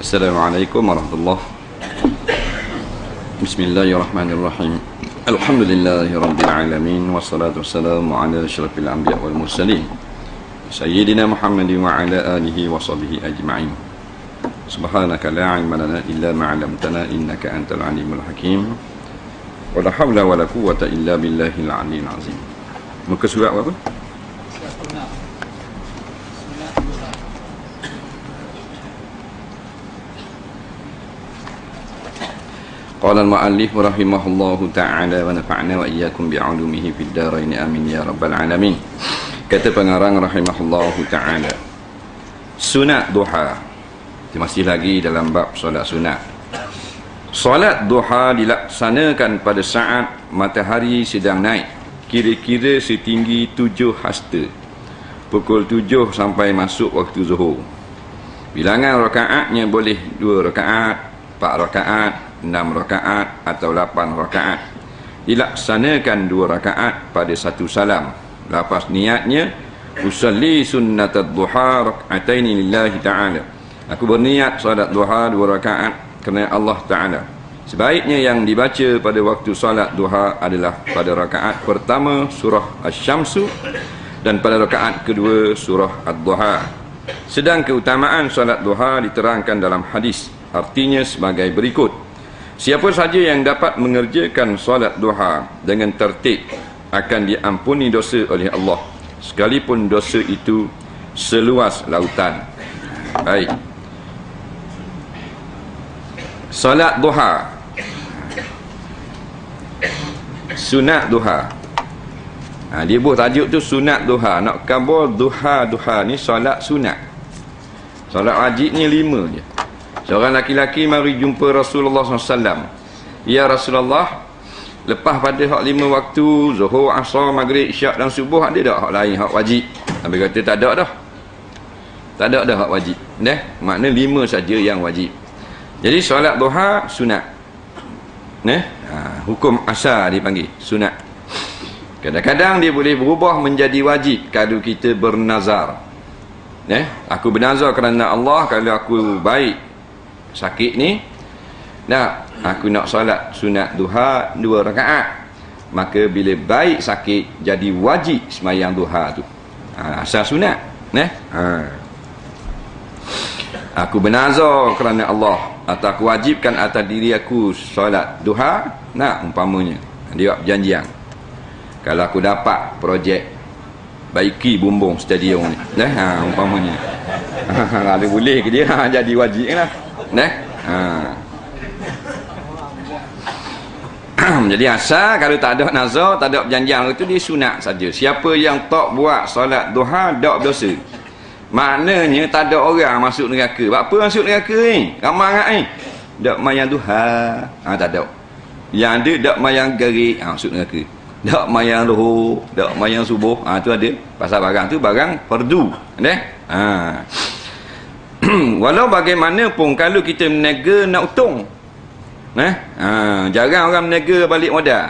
السلام عليكم ورحمة الله. بسم الله الرحمن الرحيم. الحمد لله رب العالمين والصلاة والسلام على أشرف الأنبياء والمرسلين سيدنا محمد وعلى آله وصحبه أجمعين. سبحانك لا علم لنا إلا ما علمتنا إنك أنت العليم الحكيم. ولا حول ولا قوة إلا بالله العلي العظيم. مكسوة أبو Qala al-mu'allif rahimahullahu ta'ala wa nafa'na wa iyyakum bi'ulumihi fid dharain amin ya rabbal alamin. Kata pengarang rahimahullahu ta'ala. Sunat duha. Masih lagi dalam bab solat sunat. Solat duha dilaksanakan pada saat matahari sedang naik. Kira-kira setinggi tujuh hasta. Pukul tujuh sampai masuk waktu zuhur. Bilangan rakaatnya boleh dua rakaat, empat rakaat, 6 rakaat atau 8 rakaat. Dilaksanakan 2 rakaat pada satu salam. Lepas niatnya usalli sunnatat duha rak'ataini lillahi ta'ala. Aku berniat solat duha 2 rakaat kerana Allah Ta'ala. Sebaiknya yang dibaca pada waktu solat duha adalah pada rakaat pertama surah Asy-Syamsu dan pada rakaat kedua surah Ad-Duha. Sedang keutamaan solat duha diterangkan dalam hadis artinya sebagai berikut Siapa saja yang dapat mengerjakan solat duha dengan tertib akan diampuni dosa oleh Allah sekalipun dosa itu seluas lautan. Baik. Solat duha. Sunat duha. Ha, dia buat tajuk tu sunat duha. Nak kabul duha duha ni solat sunat. Solat wajib ni lima je. Seorang laki-laki mari jumpa Rasulullah SAW. Ya Rasulullah, lepas pada hak lima waktu, zuhur, asar, maghrib, isyak dan subuh, ada tak hak lain, hak wajib? Nabi kata, tak ada dah. Tak ada dah hak wajib. Dah, makna lima saja yang wajib. Jadi solat duha, sunat. Nah, ha, hukum asar dipanggil, sunat. Kadang-kadang dia boleh berubah menjadi wajib kalau kita bernazar. Eh, aku bernazar kerana Allah kalau aku baik sakit ni? Nak aku nak solat sunat duha dua rakaat. Maka bila baik sakit jadi wajib semayang duha tu. Ha, asal sunat ne? ha. aku bernazar kerana Allah. Atau aku wajibkan atas diri aku solat duha? Nak umpamanya. Dia buat perjanjian. Kalau aku dapat projek baiki bumbung stadium ni ha, umpamanya. Ada boleh ke dia? Ha, jadi wajib lah Nah. Ha. Jadi asal kalau tak ada nazar, tak ada perjanjian itu dia sunat saja. Siapa yang tak buat solat duha tak berdosa. Maknanya tak ada orang masuk neraka. Apa masuk neraka ni? Ramai sangat ni. Tak mayang duha. Ha, tak ada. Yang ada tak mayang gerik ha, masuk neraka. Tak mayang luhur, tak mayang subuh. Ha tu ada. Pasal barang tu barang fardu. Neh. Ha. walau bagaimanapun kalau kita menega nak untung eh? Ha, jarang orang menega balik modal.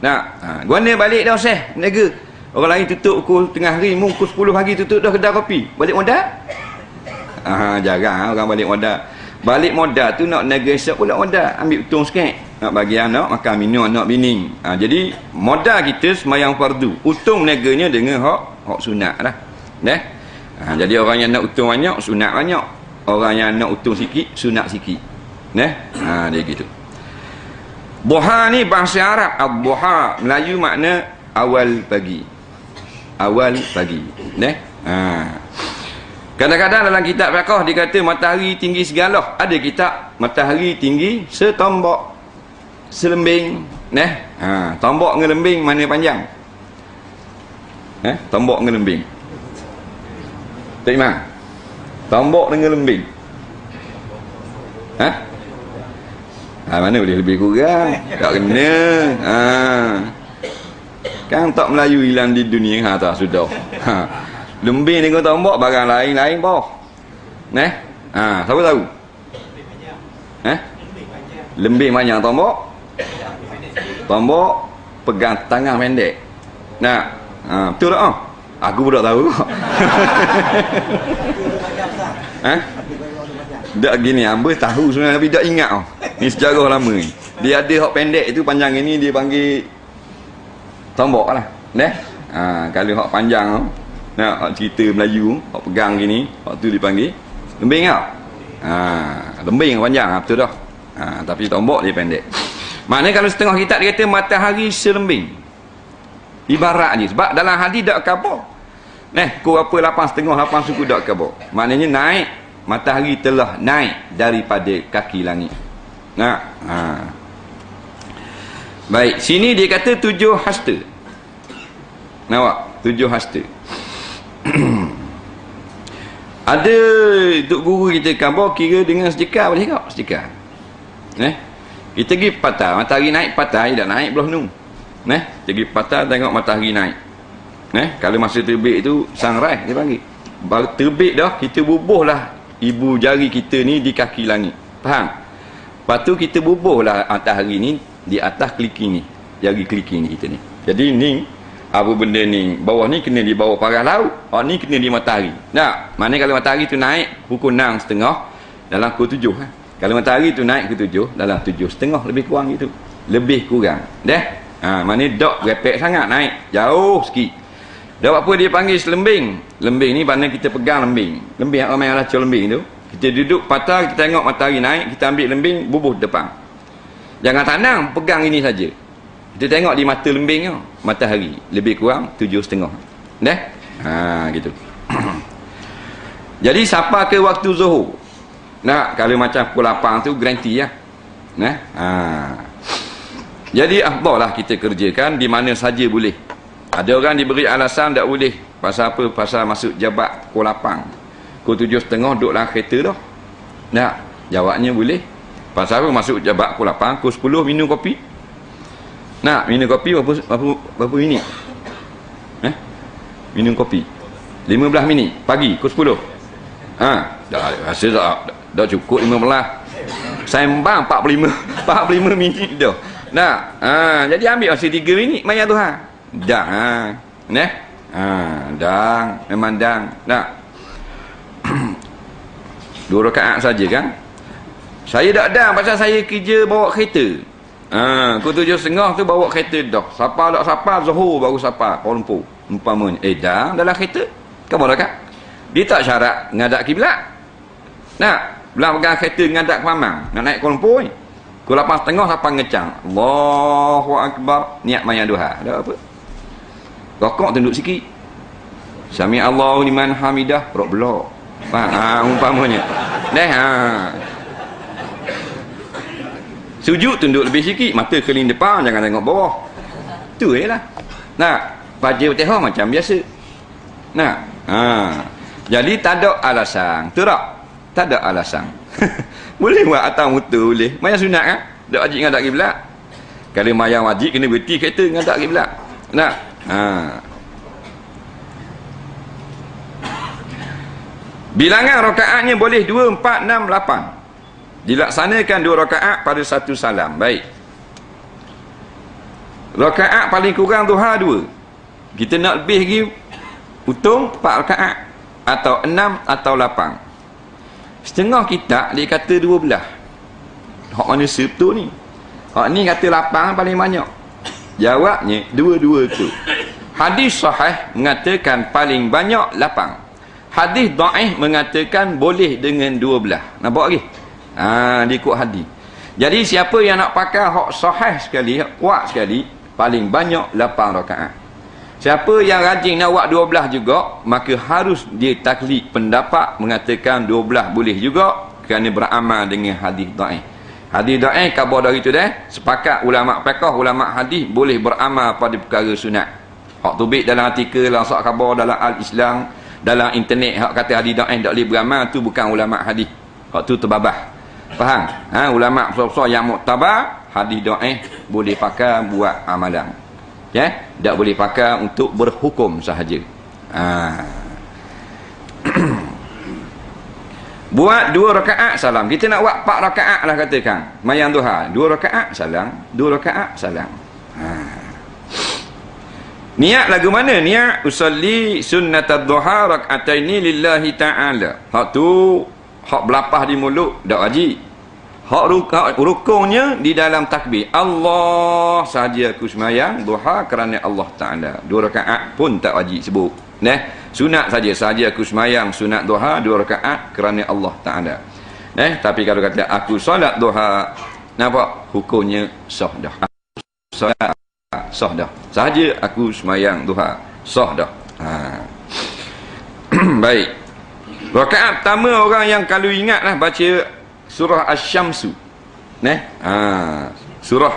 Nak? Ha, guna balik dah usah menega orang lain tutup pukul tengah hari pukul 10 pagi tutup dah kedai kopi. Balik modal? Ha, jarang orang balik modal. Balik modal tu nak nega esok pula modal. Ambil untung sikit. Nak bagi anak makan minum anak bini ha, jadi modal kita semayang fardu. Untung neganya dengan hak hak sunat lah. Eh? Ha, jadi orang yang nak untung banyak, sunat banyak. Orang yang nak untung sikit, sunat sikit. Nah, ha, dia gitu. Buha ni bahasa Arab. Al-buha. Melayu makna awal pagi. Awal pagi. Nah, ha. Kadang-kadang dalam kitab fiqh dia kata matahari tinggi segala. Ada kitab matahari tinggi setombok selembing. Neh. Ha, tombok dengan lembing mana panjang? Eh, tombok dengan lembing. Tak imam. Tombok dengan lembing. Ha? Ha, mana boleh lebih kurang? Tak kena. Ha. Kan tak Melayu hilang di dunia ha tak sudah. Ha. Lembing dengan tombok barang lain-lain boh. Neh? Ha, siapa tahu? Eh? Lembing banyak tombok. Tombok pegang tangan pendek. Nah, ha, betul tak? Oh? Aku pun tak tahu. eh? Tak gini, hamba tahu sebenarnya tapi tak ingat oh. Ni sejarah lama ni. Dia ada hak pendek itu panjang ini dia panggil tombok lah. Neh? Ha, kalau hak panjang oh. Nak hak cerita Melayu, hak pegang gini, hak tu dipanggil lembing tau. Ha, lembing panjang ha, betul dah. Ha, tapi tombok dia pendek. Maknanya kalau setengah kitab dia kata matahari selembing. Ibarat ni sebab dalam hadis dak kabur. Neh, ku apa lapan setengah lapan suku dak kabur. Maknanya naik matahari telah naik daripada kaki langit. Nah, ha. Baik, sini dia kata tujuh hasta. Nampak? Tujuh hasta. ada duk guru kita kabar kira dengan sedekah boleh tak sedekah eh kita pergi patah matahari naik patah dia naik belah nu eh kita pergi patah tengok matahari naik eh kalau masa terbit itu sunrise dia panggil. Terbit dah kita bubuhlah ibu jari kita ni di kaki langit. Faham? Lepas tu kita bubuhlah matahari ni di atas keliki ni jari keliki ni kita ni. Jadi ni apa benda ni? Bawah ni kena di bawah paras laut oh ni kena di matahari. Nah mana kalau matahari tu naik pukul 6 setengah dalam pukul 7 ha? kalau matahari tu naik ke 7 dalam 7 setengah lebih kurang gitu. Lebih kurang deh. Ha, mana dok repek sangat naik jauh sikit dah apa dia panggil selembing lembing ni mana kita pegang lembing lembing ramai orang cakap lembing tu kita duduk patah kita tengok matahari naik kita ambil lembing bubuh depan jangan tanam pegang ini saja kita tengok di mata lembing tu, matahari lebih kurang tujuh setengah. Dah? Ha, gitu. Jadi siapa ke waktu zuhur? Nak kalau macam pukul 8 tu garanti ya. Nah. Ha. Jadi afdallah kita kerjakan di mana saja boleh. Ada orang diberi alasan tak boleh. Pasal apa? Pasal masuk jabat pukul 8. Pukul tujuh setengah duduk dalam kereta dah. Nak? Jawabnya boleh. Pasal apa masuk jabat pukul 8, pukul 10 minum kopi. Nak minum kopi berapa berapa berapa minit? Eh? Minum kopi. 15 minit pagi pukul 10. Ha, dah rasa dah, dah cukup 15. Sembang 45 45 minit dah. Nak. Ha, jadi ambil masa 3 minit maya tu Dah ha. Neh. Ha, dah memang dah. Nak. Dua rakaat saja kan? Saya tak ada pasal saya kerja bawa kereta. Ha, pukul tujuh setengah tu bawa kereta dah. Siapa tak siapa, Zuhur baru siapa. Kuala Lumpur. Umpamanya. Eh, dah dalam kereta. Kamu dah kan? Dia tak syarat ngadak kiblat. Nak, belah pegang kereta ngadak ke Mamang. Nak naik Kuala Lumpur ni. Pukul lapan setengah siapa ngecang. Allahu Akbar. Niat maya duha. Ada apa? Rokok tunduk sikit. Sami Allahu liman hamidah. Rok belok. Ha, umpamanya. Dah, ha. Sujud tunduk lebih sikit, mata keling depan, jangan tengok bawah. Tu je lah. Nak, baca Fatihah macam biasa. Nak, ha. Jadi tak ada alasan. Tu tak? Tak ada alasan. boleh buat atas mutu boleh. Maya sunat kan? Tak wajib ngadak kiblat. Kalau maya wajib kena berhenti kereta ngadak kiblat. Nak? Ha. Bilangan rakaatnya boleh 2, 4, 6, 8 dilaksanakan dua rakaat pada satu salam. Baik. Rakaat paling kurang duha dua. Kita nak lebih lagi utung empat rakaat atau enam atau lapan. Setengah kita dia kata dua belah. Hak mana betul ni? Hak ni kata lapan paling banyak. Jawabnya dua-dua tu hadis sahih mengatakan paling banyak lapan hadis da'ih mengatakan boleh dengan dua belah nampak lagi Ha, dia ikut hadis. Jadi siapa yang nak pakai hak sahih sekali, hak kuat sekali, paling banyak 8 rakaat. Siapa yang rajin nak buat 12 juga, maka harus dia taklid pendapat mengatakan 12 boleh juga kerana beramal dengan hadis dhaif. Hadis dhaif khabar dari itu dah, sepakat ulama fiqh, ulama hadis boleh beramal pada perkara sunat. Hak tubik dalam artikel, dalam sahih khabar, dalam al-Islam, dalam internet hak kata hadis dhaif tak boleh beramal tu bukan ulama hadis. Hak tu terbabah. Faham? Ha, ulama besar yang muktabar hadis dhaif boleh pakai buat amalan ya tak boleh pakai untuk berhukum sahaja ha. buat dua rakaat salam kita nak buat empat rakaat lah katakan mayang duha dua rakaat salam dua rakaat salam ha. Niat lagu mana niat usalli sunnat duha rakaataini lillahi ta'ala hak tu hak belapah di mulut tak wajib Hak rukunnya di dalam takbir. Allah sahaja aku semayang duha kerana Allah Taala. Dua rakaat pun tak wajib sebut. Neh, sunat saja sahaja aku semayang sunat duha dua rakaat kerana Allah Taala. Neh, tapi kalau kata aku solat duha, nampak hukumnya sah dah. Solat sah dah. Sahaja aku semayang duha, sah dah. Ha. Baik. Rakaat pertama orang yang kalau ingatlah baca surah asy-syamsu. Neh? Ha, surah